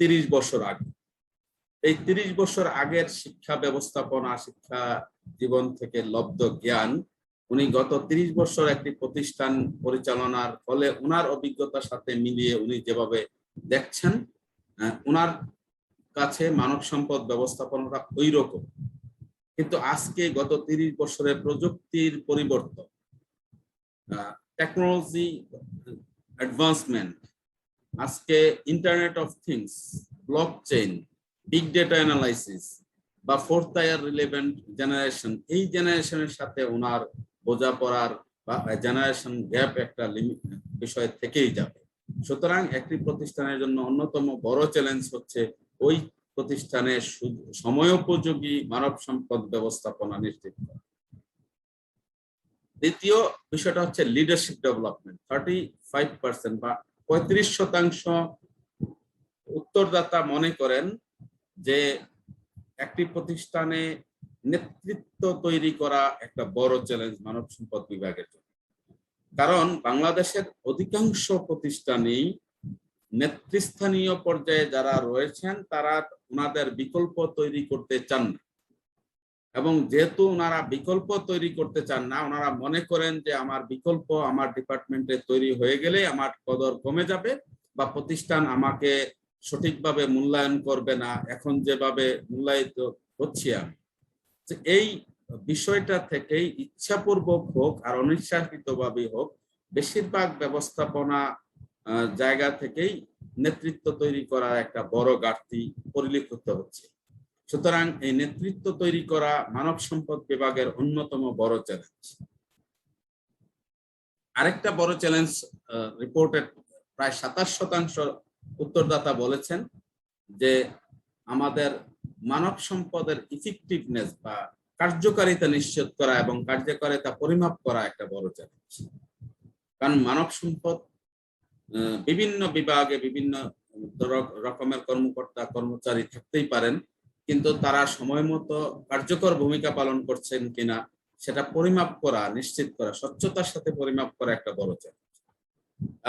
তিরিশ বছর আগে। এই তিরিশ বছর আগের শিক্ষা ব্যবস্থাপনা, শিক্ষা জীবন থেকে লব্ধ জ্ঞান, উনি গত তিরিশ বছর একটি প্রতিষ্ঠান পরিচালনার ফলে ওনার অভিজ্ঞতার সাথে মিলিয়ে উনি যেভাবে দেখছেন ওনার কাছে মানব সম্পদ ব্যবস্থাপনাটা ওই রকম কিন্তু আজকে গত তিরিশ বছরে প্রযুক্তির পরিবর্তন টেকনোলজি অ্যাডভান্সমেন্ট আজকে internet of things block chain big data analysis বা ফোর্থ ইয়ার রিলেভেন্ট জেনারেশন এই জেনারেশনের সাথে ওনার বোঝাপড়ার বা জেনারেশন গ্যাপ একটা বিষয় থেকেই যাবে। সুতরাং একটি প্রতিষ্ঠানের জন্য অন্যতম বড় চ্যালেঞ্জ হচ্ছে ওই প্রতিষ্ঠানের সময়োপযোগী মানব সম্পদ ব্যবস্থাপনা নিশ্চিত করা। দ্বিতীয় বিষয়টা হচ্ছে leadership development thirty five percent বা পঁয়ত্রিশ শতাংশ উত্তরদাতা মনে করেন যে একটি প্রতিষ্ঠানে নেতৃত্ব তৈরি করা একটা বড় চ্যালেঞ্জ মানব সম্পদ বিভাগের জন্য। কারণ বাংলাদেশের অধিকাংশ প্রতিষ্ঠানেই নেতৃস্থানীয় পর্যায়ে যারা রয়েছেন, তারা ওনাদের বিকল্প তৈরি করতে চান না। এবং যেহেতু ওনারা বিকল্প তৈরি করতে চান না, ওনারা মনে করেন যে আমার বিকল্প আমার ডিপার্টমেন্টে তৈরি হয়ে গেলে আমার কদর কমে যাবে বা প্রতিষ্ঠান আমাকে সঠিকভাবে মূল্যায়ন করবে না। এখন যেভাবে মূল্যায়িত হচ্ছি আমি। এই বিষয়টা থেকেই ইচ্ছাপূর্বক হোক আর অনিচ্ছাকৃতভাবেই হোক, বেশিরভাগ ব্যবস্থাপনা জায়গা থেকেই নেতৃত্ব তৈরি করার একটা বড় ঘাটতি পরিলক্ষিত হচ্ছে। সুতরাং এই নেতৃত্ব তৈরি করা মানব সম্পদ বিভাগের অন্যতম বড় চ্যালেঞ্জ আরেকটা বড় চ্যালেঞ্জ রিপোর্টের প্রায় সাতাশ শতাংশ উত্তরদাতা বলেছেন যে আমাদের মানব সম্পদের ইফেক্টিভনেস বা কার্যকারিতা নিশ্চিত করা এবং কার্যকারিতা পরিমাপ করা একটা বড় চ্যালেঞ্জ কারণ মানব সম্পদ বিভিন্ন বিভাগে বিভিন্ন রকমের কর্মকর্তা, কর্মচারী থাকতেই পারেন। কিন্তু তারা সময় মতো কার্যকর ভূমিকা পালন করছেন কিনা সেটা পরিমাপ করা, নিশ্চিত করা, স্বচ্ছতার সাথে পরিমাপ করা একটা বড় চ্যালেঞ্জ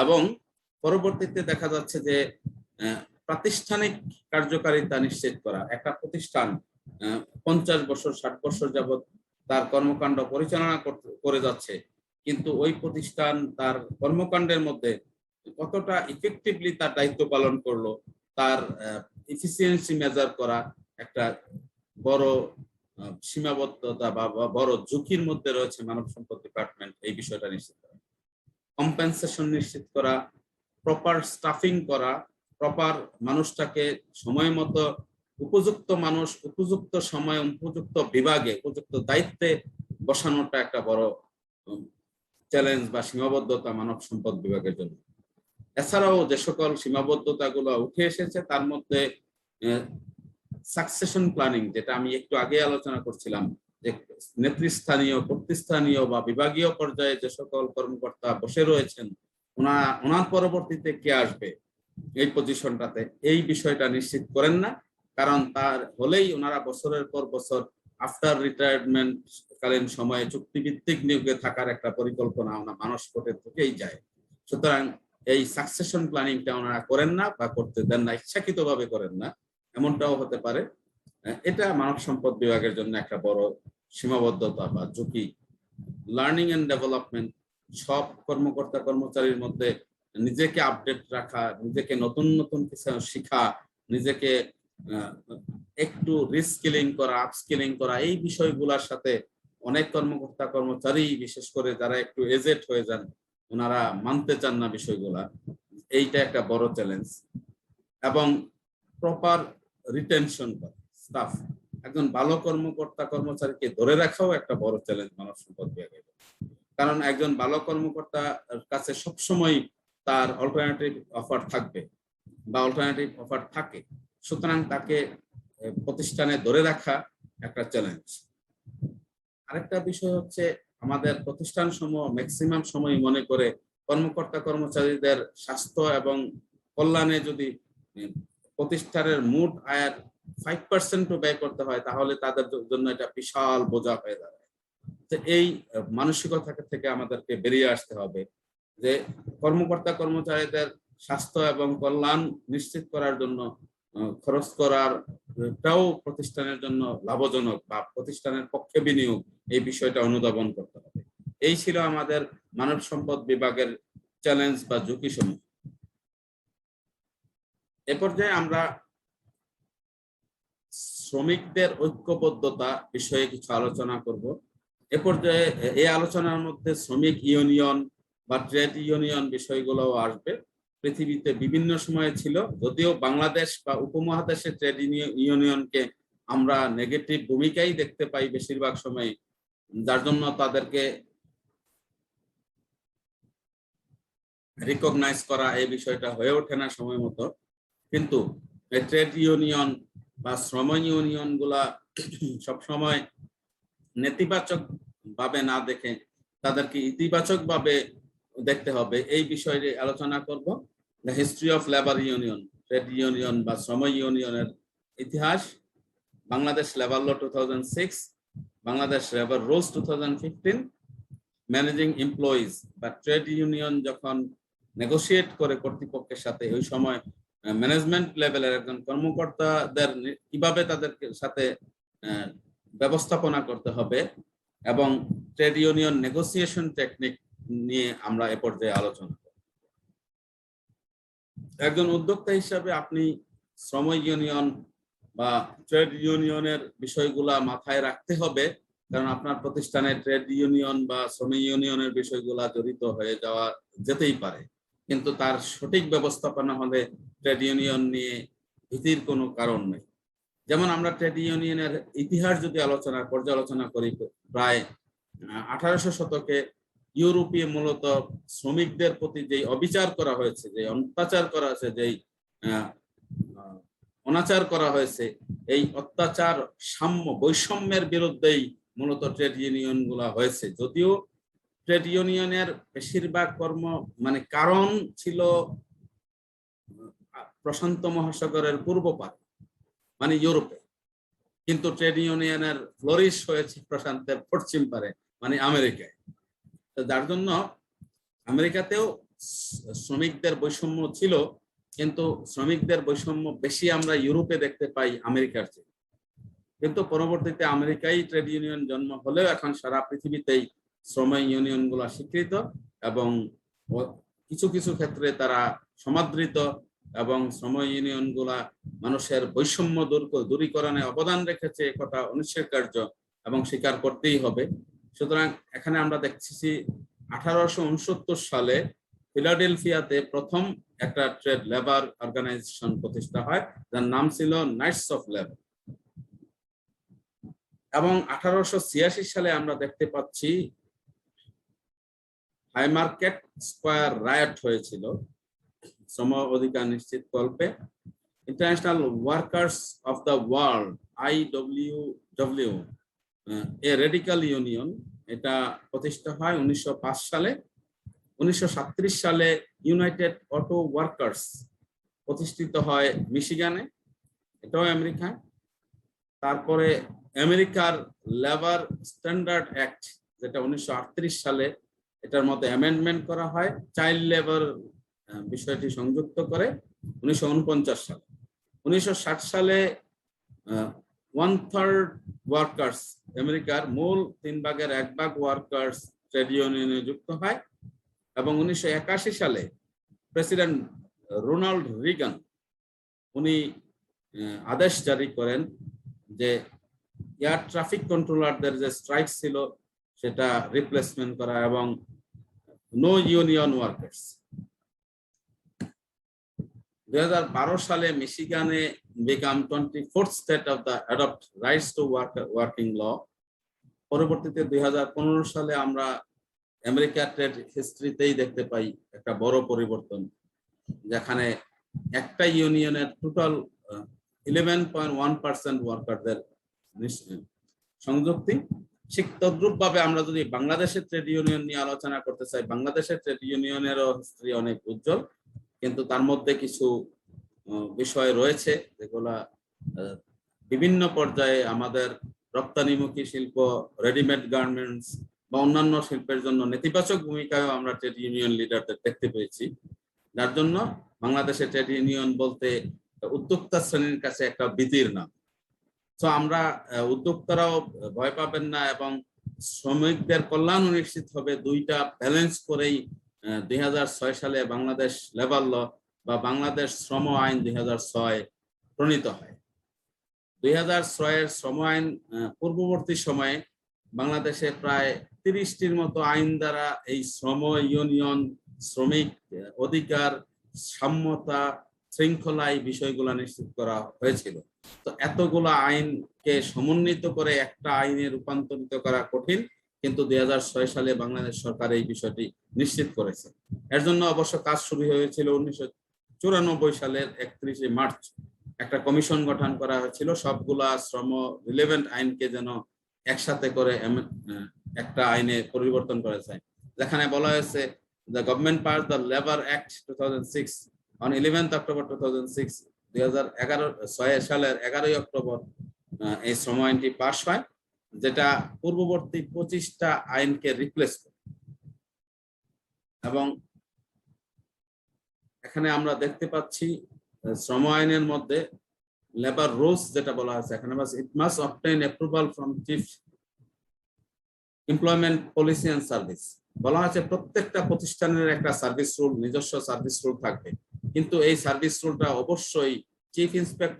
এবং পরবর্তীতে দেখা যাচ্ছে যে প্রাতিষ্ঠানিক কার্যকারিতা নিশ্চিত করা, একটা প্রতিষ্ঠান পঞ্চাশ বছর, ষাট বছর যাবত তার কর্মকাণ্ড পরিচালনা করে যাচ্ছে, কিন্তু ওই প্রতিষ্ঠান তার কর্মকাণ্ডের মধ্যে কতটা ইফেক্টিভলি তার দায়িত্ব পালন করল, তার এফিসিয়েন্সি মেজার করা একটা বড় সীমাবদ্ধতা বা বড় ঝুঁকির মধ্যে রয়েছে মানব সম্পদ ডিপার্টমেন্ট এই বিষয়টা নিশ্চিত করা। কম্পেনসেশন নিশ্চিত করা প্রপার স্টাফিং করা প্রপার মানুষটাকে সময় মতো উপযুক্ত মানুষ, উপযুক্ত সময়, উপযুক্ত বিভাগে, উপযুক্ত দায়িত্বে বসানোটা একটা বড় চ্যালেঞ্জ বা সীমাবদ্ধতা মানব সম্পদ বিভাগের জন্য। এছাড়াও যে সকল সীমাবদ্ধতাগুলো উঠে এসেছে, তার মধ্যে সাকসেশন প্ল্যানিং যেটা আমি একটু আগে আলোচনা করছিলাম, যে নেতৃস্থানীয় কর্তৃস্থানীয় বা বিভাগীয় পর্যায়ে যে সকল কর্মকর্তা বসে রয়েছেন, ওনা, ওনার পরবর্তীতে কে আসবে এই পজিশনটাতে এই বিষয়টা নিশ্চিত করেন না, কারণ তার হলেই ওনারা বছরের পর বছর আফটার রিটায়ারমেন্ট কালীন সময়ে চুক্তিভিত্তিক নিয়োগে থাকার একটা পরিকল্পনা ওনা মানসপটের থেকেই যায়। সুতরাং এই সাকসেশন প্ল্যানিংটা ওনারা করেন না বা করতে দেন না, ইচ্ছাকৃতভাবে করেন না। এমনটাও হতে পারে। এটা মানব সম্পদ বিভাগের জন্য একটা বড় সীমাবদ্ধতা বা ঝুঁকি। লার্নিং অ্যান্ড ডেভেলপমেন্ট সব কর্মকর্তা কর্মচারীর মধ্যে নিজেকে আপডেট রাখা, নিজেকে নতুন নতুন কিছু শেখা, নিজেকে একটু রিস্কিলিং করা আপস্কিলিং করা, এই বিষয়গুলোর সাথে অনেক কর্মকর্তা কর্মচারী, বিশেষ করে যারা একটু এজেট হয়ে যান, ওনারা মানতে চান না বিষয়গুলা। এইটা একটা বড় চ্যালেঞ্জ এবং প্রপার রিটেনশন স্টাফ একজন ভালো কর্মকর্তা, কর্মচারীকে ধরে রাখাও একটা বড় চ্যালেঞ্জ মানব সম্পদ বিভাগের কারণ একজন ভালো কর্মকর্তার কাছে সবসময় তার অল্টারনেটিভ অফার থাকবে বা অল্টারনেটিভ অফার থাকে। সুতরাং তাকে প্রতিষ্ঠানে ধরে রাখা একটা চ্যালেঞ্জ আরেকটা বিষয় হচ্ছে আমাদের প্রতিষ্ঠান সমূহ ম্যাক্সিমাম সময় মনে করে কর্মকর্তা, কর্মচারীদের স্বাস্থ্য এবং কল্যাণে যদি প্রতিষ্ঠানের মোট আয়ের ফাইভ পার্সেন্ট ব্যয় করতে হয়, তাহলে তাদের জন্য এটা বিশাল বোঝা হয়ে দাঁড়ায়। তো এই মানসিকতা থেকে আমাদেরকে বেরিয়ে আসতে হবে যে কর্মকর্তা কর্মচারীদের স্বাস্থ্য এবং কল্যাণ নিশ্চিত করার জন্য খরচ করার, টাও প্রতিষ্ঠানের জন্য লাভজনক বা প্রতিষ্ঠানের পক্ষে বিনিয়োগ এই বিষয়টা অনুধাবন করতে হবে। এই ছিল আমাদের মানব সম্পদ বিভাগের চ্যালেঞ্জ বা ঝুঁকি সমূহ এ পর্যায়ে আমরা শ্রমিকদের ঐক্যবদ্ধতা বিষয়ে কিছু আলোচনা করব। এ পর্যায়ে এই আলোচনার মধ্যে শ্রমিক ইউনিয়ন বা ট্রেড ইউনিয়ন বিষয়গুলোও আসবে। পৃথিবীতে বিভিন্ন সময়ে ছিল, যদিও বাংলাদেশ বা উপমহাদেশে ট্রেড ইউনিয়নকে আমরা নেগেটিভ ভূমিকাই দেখতে পাই বেশিরভাগ সময়। যার জন্য তাদেরকে রিকগনাইজ করা এই বিষয়টা হয়ে ওঠে না সময় মতো। কিন্তু ট্রেড ইউনিয়ন বা শ্রম ইউনিয়নগুলা সবসময় নেতিবাচক ভাবে না দেখে তাদেরকে ইতিবাচক ভাবে দেখতে হবে। এই বিষয়ে আলোচনা করব। The history of labour union trade union বা শ্রম ইউনিয়নের ইতিহাস। Bangladesh labour law to Bangladesh labour rules to managing employees বা ট্রেড ইউনিয়ন যখন নেগোসিয়েট করে কর্তৃপক্ষের সাথে ওই সময় ম্যানেজমেন্ট লেভেলের একজন কর্মকর্তাদের কীভাবে তাদের সাথে ব্যবস্থাপনা করতে হবে এবং ট্রেড ইউনিয়ন নেগোসিয়েশন টেকনিক নিয়ে আমরা এ পর্যায়ে আলোচনা করব। একজন উদ্যোক্তা হিসাবে আপনি শ্রম ইউনিয়ন বা ট্রেড ইউনিয়নের বিষয়গুলা মাথায় রাখতে হবে, কারণ আপনার প্রতিষ্ঠানে ট্রেড ইউনিয়ন বা শ্রম ইউনিয়নের বিষয়গুলা জড়িত হয়ে যাওয়া যেতেই পারে। কিন্তু তার সঠিক ব্যবস্থাপনা হলে ট্রেড ইউনিয়ন নিয়ে ভীতির কোনো কারণ নেই। যেমন আমরা ট্রেড ইউনিয়নের ইতিহাস যদি আলোচনা, পর্যালোচনা করি, প্রায় আঠারোশো শতকে ইউরোপে মূলত শ্রমিকদের প্রতি যে অবিচার করা হয়েছে যে অত্যাচার করা হয়েছে, যেই অনাচার করা হয়েছে, এই অত্যাচার সাম্য, বৈষম্যের বিরুদ্ধেই মূলত ট্রেড ইউনিয়নগুলা হয়েছে। যদিও ট্রেড ইউনিয়নের বেশিরভাগ কর্ম মানে কারণ ছিল প্রশান্ত মহাসাগরের পূর্ব পারে মানে ইউরোপে। কিন্তু ট্রেড ইউনিয়নের ফ্লোরিশ হয়েছে প্রশান্তের পশ্চিম পারে মানে আমেরিকায়। তো যার জন্য আমেরিকাতেও শ্রমিকদের বৈষম্য ছিল, কিন্তু শ্রমিকদের বৈষম্য বেশি আমরা ইউরোপে দেখতে পাই আমেরিকার চেয়ে। কিন্তু পরবর্তীতে আমেরিকায় ট্রেড ইউনিয়ন জন্ম হলেও এখন সারা পৃথিবীতেই শ্রম ইউনিয়নগুলা স্বীকৃত এবং কিছু কিছু ক্ষেত্রে তারা সমাদৃত এবং শ্রম ইউনিয়নগুলা মানুষের বৈষম্য দূর দূরীকরণে অবদান রেখেছে কথা অনিশ্চয়কার্য এবং স্বীকার করতেই হবে। সুতরাং এখানে আমরা দেখছি আঠারোশো উনসত্তর সালে ফিলাডেলফিয়াতে প্রথম একটা ট্রেড লেবার অর্গানাইজেশন প্রতিষ্ঠা হয়, যার নাম ছিল নাইটস অফ লেবার। এবং আঠারোশো ছিয়াশি সালে আমরা দেখতে পাচ্ছি হাইমার্কেট স্কোয়ার রায়ট হয়েছিল। শ্রম অধিকার নিশ্চিত কল্পে। International workers of the world IW W a radical union এটা প্রতিষ্ঠা হয় উনিশশো পাঁচ সালে। উনিশশো সালে ইউনাইটেড অটো ওয়ার্কার্স প্রতিষ্ঠিত হয় মিশিগানে, এটাও আমেরিকা তারপরে আমেরিকার লেবার স্ট্যান্ডার্ড অ্যাক্ট যেটা উনিশশো আটত্রিশ সালে এটার মধ্যে অ্যামেন্ডমেন্ট করা হয়। চাইল্ড লেবার বিষয়টি সংযুক্ত করে উনিশশো উনপঞ্চাশ সালে। উনিশশো ষাট সালে ওয়ান থার্ড ওয়ার্কার্স আমেরিকার মূল তিন ভাগের এক ভাগ ওয়ার্কার্স ট্রেড ইউনিয়নে যুক্ত হয় এবং উনিশশো একাশি সালে প্রেসিডেন্ট রোনাল্ড রিগান, উনি আদেশ জারি করেন যে এয়ার ট্রাফিক কন্ট্রোলারদের যে স্ট্রাইক ছিল সেটা রিপ্লেসমেন্ট করা এবং নো ইউনিয়ন ওয়ার্কার্স দুই হাজার বারো সালে মিশিগানে become twenty fourth state of the adopt rights to work working law পরবর্তীতে দুই হাজার পনেরো সালে আমরা আমেরিকা ট্রেড হিস্ট্রিতেই দেখতে পাই একটা বড় পরিবর্তন, যেখানে একটা ইউনিয়নের total eleven point one percent ওয়ার্কারদের সংযুক্তি। ঠিক আমরা যদি বাংলাদেশের ট্রেড ইউনিয়ন নিয়ে আলোচনা করতে চাই, বাংলাদেশের ট্রেড ইউনিয়নেরও হিস্ট্রি অনেক উজ্জ্বল। কিন্তু তার মধ্যে কিছু বিষয় রয়েছে যেগুলা বিভিন্ন পর্যায়ে আমাদের রপ্তানিমুখী শিল্প রেডিমেড গার্মেন্টস বা অন্যান্য শিল্পের জন্য নেতিবাচক ভূমিকায় আমরা ট্রেড ইউনিয়ন লিডারদের দেখতে পেয়েছি। যার জন্য বাংলাদেশে ট্রেড ইউনিয়ন বলতে উদ্যোক্তা শ্রেণির কাছে একটা ভীতির নাম। তো আমরা উদ্যোক্তারাও ভয় পাবেন না এবং শ্রমিকদের কল্যাণ নিশ্চিত হবে। দুইটা ব্যালেন্স করেই দুই হাজার ছয় সালে বাংলাদেশ লেবার ল বা বাংলাদেশ শ্রম আইন দুই হাজার ছয় প্রণীত হয়। দুই ছয়ের শ্রম আইন পূর্ববর্তী সময়ে বাংলাদেশে প্রায় তিরিশটির মতো আইন দ্বারা এই শ্রম ইউনিয়ন শ্রমিক অধিকার, সাম্যতা, শৃঙ্খলা এই বিষয়গুলো নিশ্চিত করা হয়েছিল। তো এতগুলো আইনকে সমন্বিত করে একটা আইনে রূপান্তরিত করা কঠিন। কিন্তু দুই হাজার ছয় সালে বাংলাদেশ সরকার এই বিষয়টি নিশ্চিত করেছে। এর জন্য অবশ্য কাজ শুরু হয়েছিল উনিশশো চুরানব্বই সালের একত্রিশে মার্চ। একটা কমিশন গঠন করা হয়েছিল, সবগুলা শ্রম রিলেভেন্ট আইনকে যেন একসাথে করে একটা আইনে পরিবর্তন করেছে যেখানে বলা হয়েছে the government pass the labour act to on eleventh October two thousand six দুই সালের এগারোই অক্টোবর এই শ্রম আইনটি পাশ হয়। যেটা পূর্ববর্তী পঁচিশটা আইনকে রিপ্লেস করে। এবং এখানে আমরা দেখতে পাচ্ছি শ্রম আইনের মধ্যে লেবার রুলস যেটা বলা আছে এখানে it must obtain approval from chief employment policy and service বলা হয়েছে প্রত্যেকটা প্রতিষ্ঠানের একটা সার্ভিস রুল নিজস্ব সার্ভিস রুল থাকবে। কিন্তু এই সার্ভিস রুলটা অবশ্যই চিফ ইন্সপেক্টর